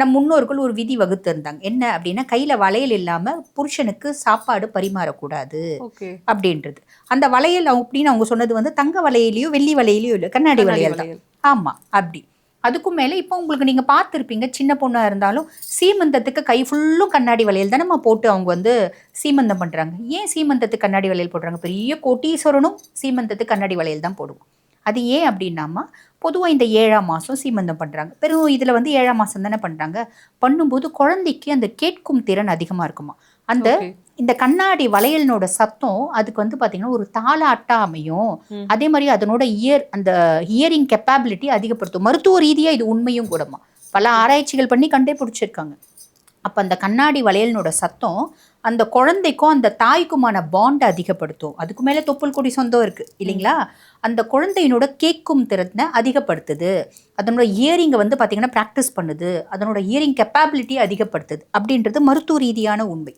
நம் முன்னோர்கள் ஒரு விதி வகுத்து இருந்தாங்க என்ன அப்படின்னா கையில வளையல் இல்லாம புருஷனுக்கு சாப்பாடு பரிமாறக்கூடாது அப்படின்றது. அந்த வளையல் அப்படின்னு அவங்க சொன்னது வந்து தங்க வளையலையோ வெள்ளி வளையலையோ இல்லை கண்ணாடி வளையல் தான். ஆமா அப்படி. அதுக்கும் மேல இப்போ உங்களுக்கு நீங்க பார்த்துருப்பீங்க சின்ன பொண்ணா இருந்தாலும் சீமந்தத்துக்கு கை ஃபுல்லும் கண்ணாடி வளையல் தானே போட்டு அவங்க வந்து சீமந்தம் பண்றாங்க. ஏன் சீமந்தத்துக்கு கண்ணாடி வளையல் போடுறாங்க? பெரிய கோட்டீஸ்வரனும் சீமந்தத்துக்கு கண்ணாடி வளையல் தான் போடுவோம் அது ஏன் அப்படின்னாமா பொதுவாக இந்த ஏழாம் மாதம் சீமந்தம் பண்ணுறாங்க பெரும் இதில் வந்து ஏழாம் மாதம் தானே பண்ணுறாங்க பண்ணும்போது குழந்தைக்கு அந்த கேட்கும் திறன் அதிகமாக இருக்குமா? அந்த. இந்த கண்ணாடி வளையலினோட சத்தம் அதுக்கு வந்து பார்த்தீங்கன்னா ஒரு தாளாட்டா அமையும். ம். அதே மாதிரி அதனோட இயர் அந்த ஹியரிங் கெப்பாபிலிட்டி அதிகப்படுத்தும். மருத்துவ ரீதியாக இது உண்மையும் கூடமா பல ஆராய்ச்சிகள் பண்ணி கண்டே பிடிச்சிருக்காங்க அப்போ அந்த கண்ணாடி வளையலினோட சத்தம் அந்த குழந்தைக்கும் அந்த தாய்க்குமான பாண்டை அதிகப்படுத்தும். அதுக்கு மேலே தொப்புள் கொடி சொந்தம் இருக்குது இல்லைங்களா? அந்த குழந்தையினோட கேட்கும் திறனை அதிகப்படுத்துது. அதனோட இயரிங்கை வந்து பார்த்திங்கன்னா ப்ராக்டிஸ் பண்ணுது. அதனோட இயரிங் கெப்பாபிலிட்டி அதிகப்படுத்துது. அப்படின்றது மருத்துவ ரீதியான உண்மை.